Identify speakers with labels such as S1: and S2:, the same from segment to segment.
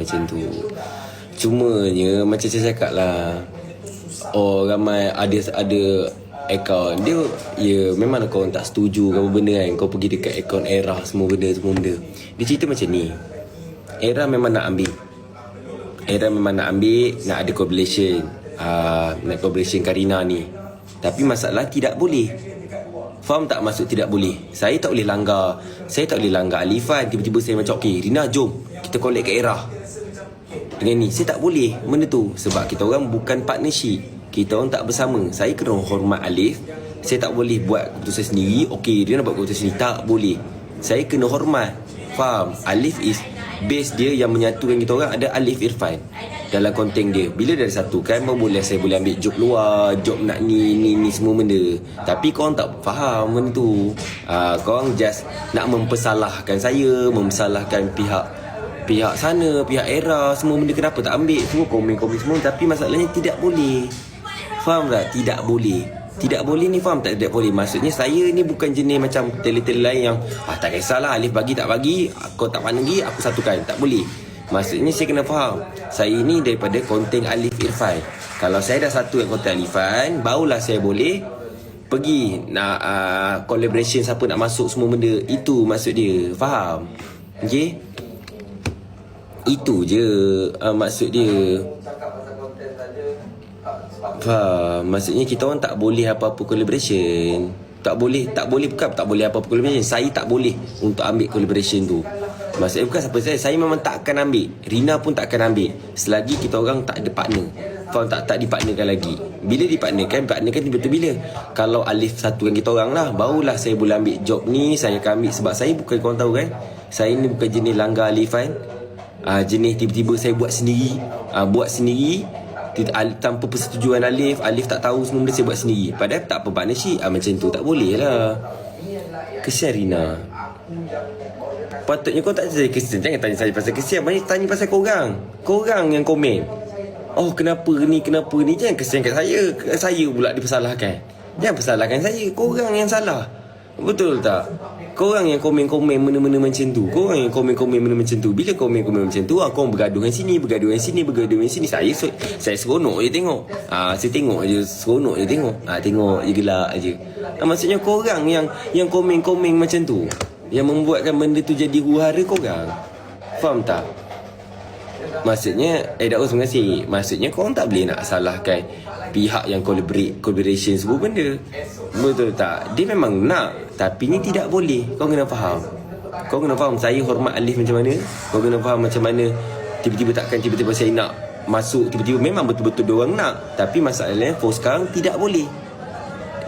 S1: macam tu. Cumanya macam saya cakap lah Oh ramai ada ada akaun dia ya memang kau tak setuju apa benda kan. Kau pergi dekat akaun era semua benda semua benda. Dia cerita macam ni. Era memang nak ambil. Era memang nak ambil nak ada collaboration uh, nak collaboration Karina ni. Tapi masalah tidak boleh. Faham tak maksud tidak boleh? Saya tak boleh langgar. Saya tak boleh langgar Alifan. Tiba-tiba saya macam Okay Rina jom. Kita collect ke era Dengan ni Saya tak boleh Benda tu. Sebab kita orang bukan partnership. Kita orang tak bersama. Saya kena hormat Alif. Saya tak boleh buat keputusan sendiri. Okay dia nak buat keputusan sendiri. Tak boleh. Saya kena hormat. Faham? Alif is Base dia yang menyatukan kita orang. Ada Alif Irfan dalam konten dia. Bila dah satukan Baru boleh saya boleh ambil job luar Job nak ni ni ni semua benda. Tapi korang tak faham benda tu. Uh, Korang just nak mempersalahkan saya Mempersalahkan pihak Pihak sana, pihak era Semua benda kenapa tak ambil? Semua komen-komen semua Tapi masalahnya tidak boleh. Faham tak? Tidak boleh. Tidak boleh ni faham tak? Tidak boleh. Maksudnya saya ni bukan jenis macam Tele-tele lain yang ah, Tak kisahlah Alif bagi tak bagi Kau tak pandang lagi Aku satukan. Tak boleh. Maksudnya saya kena faham. Saya ni daripada konten Alif Irfan. Kalau saya dah satu dengan konten Alifan Barulah saya boleh Pergi nak uh, collaboration Siapa nak masuk semua benda. Itu maksud dia. Faham? Okay? Itu je uh, maksud dia. Faham? Maksudnya kita orang tak boleh apa-apa collaboration. Tak boleh Tak boleh bukan tak boleh apa-apa collaboration. Saya tak boleh Untuk ambil collaboration tu. Maksudnya bukan siapa saya Saya memang tak akan ambil. Rina pun tak akan ambil. Selagi kita orang tak ada partner. Faham tak? Tak dipartnerkan lagi. Bila dipartnerkan Partnerkan betul bila? Kalau Alif satukan kita orang lah Barulah saya boleh ambil job ni Saya akan ambil. Sebab saya bukan korang tahu kan? Saya ni bukan jenis langgar Alif kan uh, Jenis tiba-tiba saya buat sendiri. Uh, Buat sendiri tanpa persetujuan Alif Alif tak tahu semua benda saya buat sendiri. Padahal tak apa partnership. Ah, Macam tu tak boleh lah. Kesian Rina. Patutnya kau tak jadi kesian. Jangan tanya saya pasal kesian. Banyak tanya pasal korang. Korang yang komen. Oh kenapa ni Kenapa ni? Jangan kesian kat saya. Saya pula dipersalahkan. Jangan persalahkan saya. Korang yang salah. Betul tak Korang yang komen-komen Mana-mana macam tu. Korang yang komen-komen Mana macam tu. Bila komen-komen macam tu ah, Korang bergaduh dengan sini Bergaduh dengan sini Bergaduh dengan sini. Saya saya seronok je tengok. Ah, Saya tengok je Seronok je tengok. Ah, Tengok je gelak je. Ah, Maksudnya korang yang Yang komen-komen macam tu Yang membuatkan benda tu jadi huru-hara korang. Faham tak Maksudnya Eh dah terima kasih. Maksudnya korang tak boleh nak salahkan Pihak yang collaborate Collaboration semua benda. Betul tak? Dia memang nak Tapi ni tidak boleh. Kau kena faham. Kau kena faham Saya hormat Alif macam mana. Kau kena faham macam mana Tiba-tiba takkan Tiba-tiba saya nak Masuk. Tiba-tiba Memang betul-betul diorang nak. Tapi masalahnya For sekarang Tidak boleh.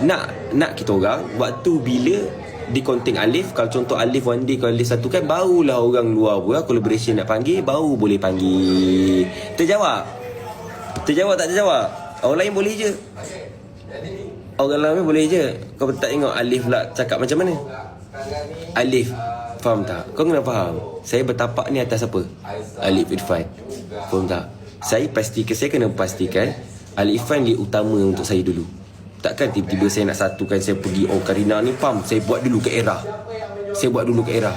S1: Nak Nak kita orang Waktu bila di konting Alif Kalau contoh Alif one day Kalau Alif satu kan Barulah orang luar pula Collaboration nak panggil Baru boleh panggil. Terjawab? Terjawab tak terjawab? Orang lain boleh je. Orang lain boleh je. Kau tak tengok Alif lah cakap macam mana? Alif. Faham tak? Kau kena faham. Saya bertapak ni atas apa? Alif Irfan. Faham tak? Saya pastikan Saya kena pastikan Alif Irfan dia utama untuk saya dulu Takkan tiba-tiba saya nak satukan Saya pergi Oh Karina ni faham Saya buat dulu ke era. Saya buat dulu ke era.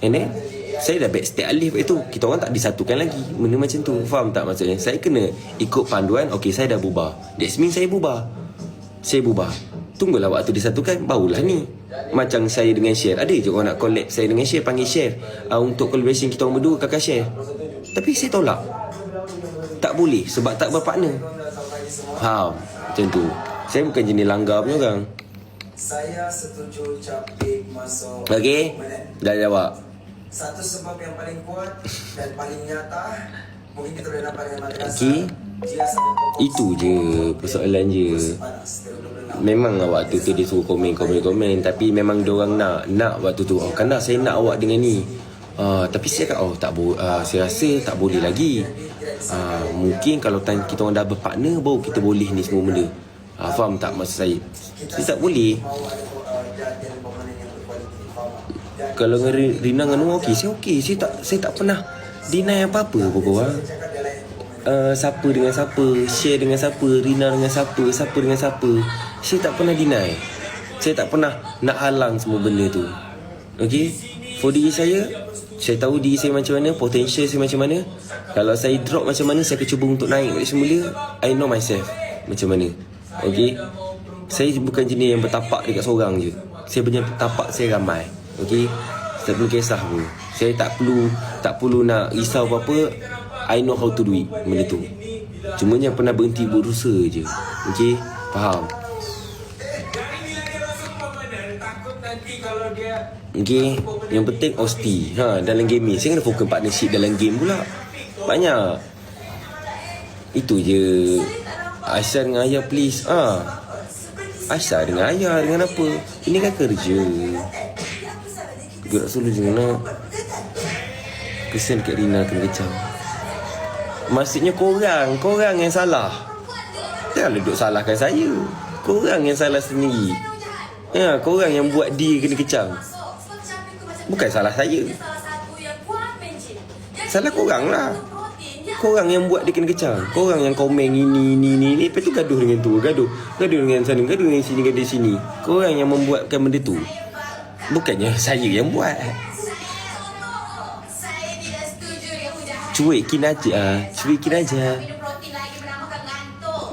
S1: And then saya dah backstep Alif. Itu Kita orang tak disatukan lagi. Benda macam tu. Faham tak maksudnya? Saya kena ikut panduan Okay saya dah bubar. That means saya bubar. Saya bubar. Tunggulah waktu disatukan Barulah ni. Macam saya dengan share Ada je orang nak collect saya dengan share Panggil share uh, Untuk collaboration kita orang berdua Kakak share Tapi saya tolak. Tak boleh Sebab tak berpartner. Faham? Macam tu Saya bukan jenis langgar punya orang
S2: Saya setuju Capik masuk
S1: Okay Dah jawab.
S2: Satu sebab yang paling kuat dan paling nyata Mungkin kita boleh nampak dengan mata kasar
S1: Okay. Itu je Persoalan je. Memang lah waktu tu dia suruh komen komen komen. Tapi memang dia orang nak Nak waktu tu Oh kan dah saya nak awak dengan ni. Uh, Tapi saya kata Oh tak boleh uh, Saya rasa tak boleh lagi. Uh, Mungkin kalau time kita orang dah berpartner Baru kita boleh ni semua benda uh, Faham tak maksud saya? Tak boleh. Kalau dengan Ri- Rina dengan Noah okey Saya okey. Saya tak saya tak pernah Deny apa-apa pun korang uh, Siapa dengan siapa Share dengan siapa Rina dengan siapa Siapa dengan siapa Saya tak pernah deny. Saya tak pernah Nak halang semua benda tu. Okay For diri saya Saya tahu diri saya macam mana Potential saya macam mana. Kalau saya drop macam mana Saya akan cuba untuk naik balik semula. I know myself Macam mana Okay Saya bukan jenis yang bertapak dekat seorang je. Saya punya tapak saya ramai. Okay Tak perlu kisah pun. Saya tak perlu Tak perlu nak risau apa-apa. I know how to do it Benda tu. Cuma yang pernah berhenti berusaha je. Okay Faham? Okay Yang penting Osti ha, Dalam gaming Saya kena fokus partnership dalam game pula. Banyak. Itu je Aisyah dengan Ayah please. Ha. Aisyah dengan Ayah Dengan apa? Ini kan kerja. Gerak solo je nak. Kesian kat Rina kena kecam. Maksudnya korang Korang yang salah. Janganlah duduk salahkan saya. Korang yang salah sendiri. Ya, korang yang buat dia kena kecam. Bukan salah saya. Salah korang lah Korang yang buat dia kena kecam. Korang yang komen ini, ini, ini, ini Lepas tu gaduh dengan tu Gaduh. Gaduh dengan sana Gaduh dengan sini Gaduh sini. Korang yang membuatkan benda tu. Bukannya saya yang buat. Cuikin aja. Ah, Cuikin aja.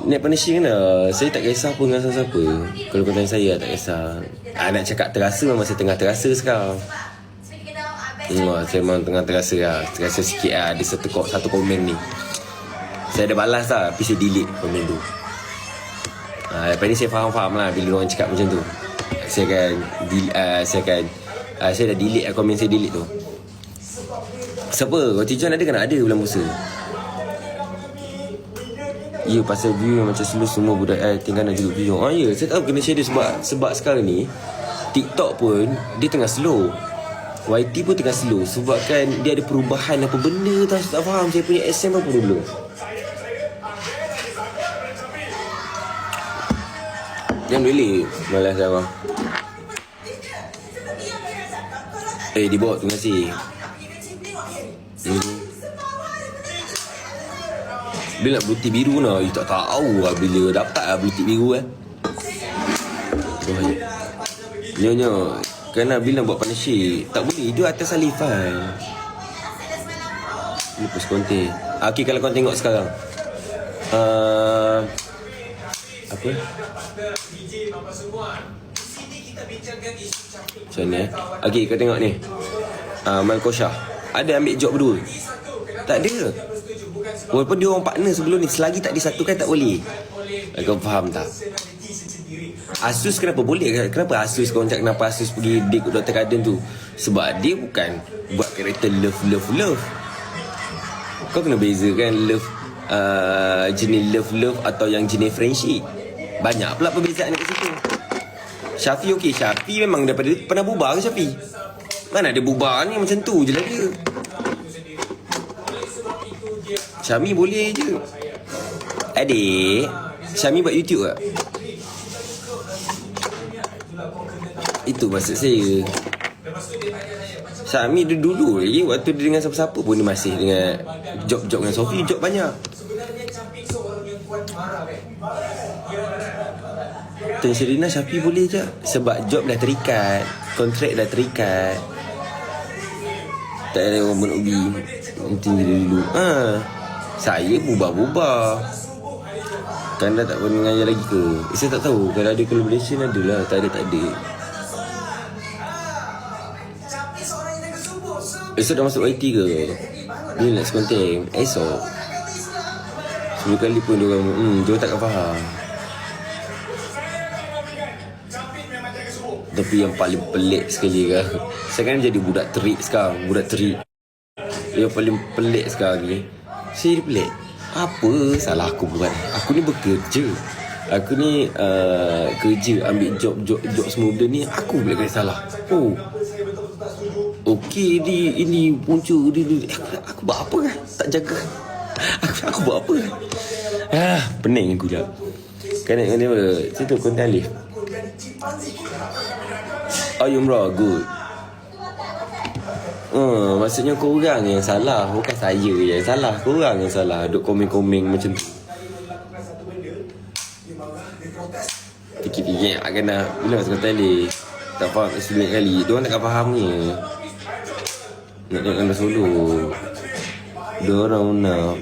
S1: Net punishing kena Saya tak kisah pun dengan siapa-siapa. Kalau kau tanya saya tak kisah. Ah, Nak cakap terasa memang saya tengah terasa sekarang Hmm, saya memang tengah terasa lah Terasa sikit lah Ada satu, satu komen ni Saya ada balas lah Tapi saya delete komen tu ha, Lepas ni saya faham-faham lah Bila orang cakap macam tu Saya akan uh, Saya akan uh, Saya dah delete lah komen saya delete tu Siapa? Roti John ada nak ada bulan puasa? Ya pasal view macam slow semua budak eh tinggal nak juga view. Ah ya, saya tahu kena share dia sebab sebab sekarang ni TikTok pun dia tengah slow. YT pun tengah slow sebab kan dia ada perubahan apa benda tak tak faham saya punya SM apa dulu. Jangan boleh Malas dah bang Eh dibawa terima kasih. Hmm. Bila nak blue biru nak You tak tahu lah bila dapat lah blue biru eh. Oh ya Nyonya Bila nak buat partnership? Tak boleh Dia atas alifan. Ni post konten ah, Okay kalau kau tengok sekarang. Uh, Apa? Macam mana eh? Okay kau tengok ni. Uh, Malko Shah Ada ambil job berdua? Tak ada. Walaupun dia orang partner sebelum ni Selagi tak disatukan tak boleh. Kau faham tak Asus kenapa boleh Kenapa Asus kau cakap kenapa Asus pergi date Dr. Garden tu? Sebab dia bukan Buat karakter love love love. Kau kena bezakan love uh, Jenis love love Atau yang jenis friendship. Banyak pula perbezaan kat situ. Syafi okey Syafi memang daripada Pernah bubar ke Syafi? Mana ada bubar ni? Macam tu je lah dia. Syami boleh je. Adik Syami buat YouTube tak? Itu maksud saya. Syami dia dulu lagi Waktu dia dengan siapa-siapa pun Dia masih dengan Job-job dengan Sofi Job banyak. Tun Sherina Syafi boleh je. Sebab job dah terikat Kontrak dah terikat. Tak ada orang menubi Nanti dia dulu. Ha. Saya bubah-bubah Kan dah tak pernah mengajar lagi ke? Eh, Saya tak tahu. Kalau ada collaboration ada lah. Tak ada tak ada Esok dah masuk YT ke? Dia nak sekonten Esok. Sepuluh kali pun dia orang Hmm dia takkan faham. Tapi yang paling pelik sekali kan Saya kan jadi budak terik sekarang Budak terik. Yang paling pelik sekarang ni Saya pelik. Apa salah aku buat? Aku ni bekerja. Aku ni uh, kerja ambil job job job semua benda ni aku boleh kena salah. Oh. Okey ni ini punca ni, ni. Aku, aku buat apa kan? Tak jaga. Aku aku buat apa kan? Ah, pening aku dah. Kan ni apa? Situ konten Alif. Oh, Umrah, good. Hmm, maksudnya korang yang salah Bukan saya yang salah Korang yang salah Duk komen-komen macam tu Fikir-fikir nak kena Bila masuk tali Tak faham sembilan kali Diorang takkan faham ni Nak naik kandang solo Dua orang nak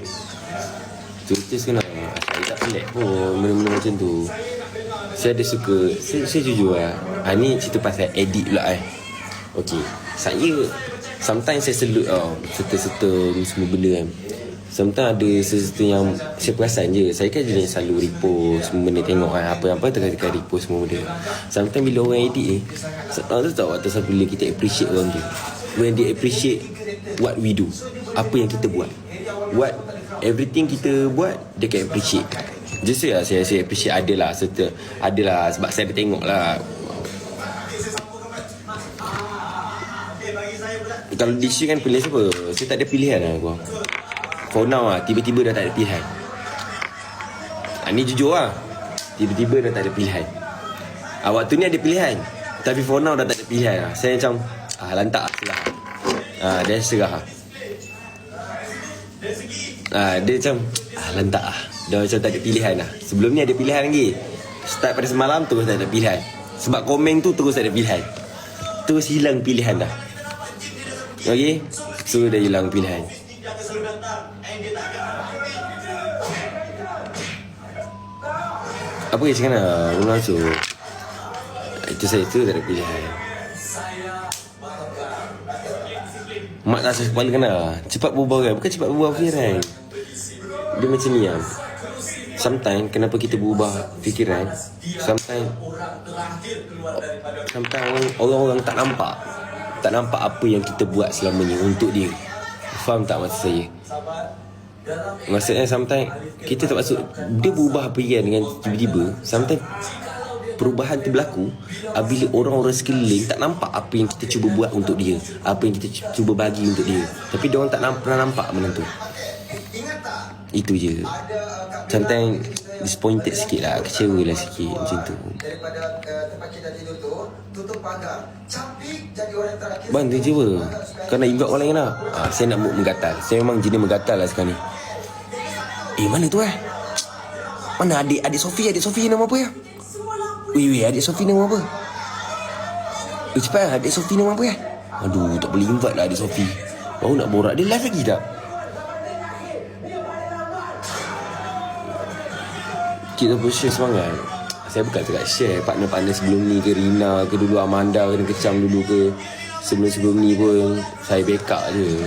S1: Tulis kena Saya tak pelik pun Benda-benda macam tu. Saya ada suka Saya, saya jujur lah. Ha, Ni cerita pasal edit pula eh. Okay Saya Sometimes saya salute tau Serta-serta Semua benda kan Sometimes ada sesuatu yang Saya perasan je. Saya kan jenis selalu repost Semua benda tengok kan Apa-apa tengah-tengah repost semua benda. Sometimes bila orang edit ni tu tahu Atas bila kita appreciate orang tu When they appreciate What we do Apa yang kita buat. What Everything kita buat Dia can appreciate. Just lah saya, saya appreciate ada lah serta Ada lah Sebab saya ada tengok lah. Kalau year kan pilih siapa? Saya tak ada pilihan lah aku. For now lah Tiba-tiba dah tak ada pilihan. Ha, Ni jujur lah. Tiba-tiba dah tak ada pilihan. Ha, Waktu ni ada pilihan. Tapi for now dah tak ada pilihan lah. Saya macam ah, Lantak lah Ah, Dia serah. Lah ah, Dia macam ah, Lantak lah Dah macam tak ada pilihan lah. Sebelum ni ada pilihan lagi. Start pada semalam Terus tak ada pilihan. Sebab komen tu Terus tak ada pilihan. Terus hilang pilihan dah. Okay So dah hilang pilihan. Apa yang cakap nak? Ronaldo Itu saya tu tak ada pilihan Mak rasa kepala kena. Cepat berubah kan? Bukan cepat berubah fikiran. Dia macam ni lah Sometimes Kenapa kita berubah fikiran? Sometimes Sometimes orang- orang-orang tak nampak. Tak nampak apa yang kita buat selama ni Untuk dia. Faham tak maksud saya? Maksudnya sometimes Kita tak maksud Dia berubah fikiran dengan tiba-tiba Sometimes Perubahan tu berlaku Bila orang-orang sekeliling Tak nampak apa yang kita cuba buat untuk dia Apa yang kita cu- cuba bagi untuk dia. Tapi dia orang tak nampak, pernah nampak benda tu. Itu je. Sometimes Disappointed sikit lah Kecewa lah sikit Macam tu.
S2: Daripada uh, tempat kita tidur tu Tutup pagar. Capik jadi orang terakhir.
S1: Bang tu je apa? Kau nak invite orang lain lah? Ha, Saya nak mood menggatal. Saya memang jenis menggatal lah sekarang ni. Eh mana tu eh? Mana adik Adik Sofi Adik Sofi nama apa ya Weh weh adik Sofi nama apa? Eh cepat lah Adik Sofi nama apa ya Aduh tak boleh invite lah adik Sofi Baru nak borak Dia live lagi tak? Kita pun share semangat? Saya bukan cakap share Partner-partner sebelum ni ke Rina ke Dulu Amanda kena kecam dulu ke Sebelum-sebelum ni pun Saya backup je.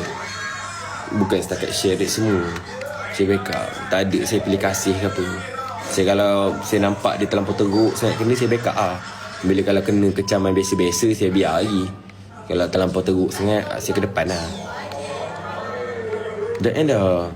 S1: Bukan setakat share dia semua Saya backup. Tak ada saya pilih kasih ke apa Saya kalau Saya nampak dia terlampau teruk Saya kena saya backup lah. Bila kalau kena kecaman biasa-biasa Saya biar lagi. Kalau terlampau teruk sangat Saya ke depan lah. Dah end dah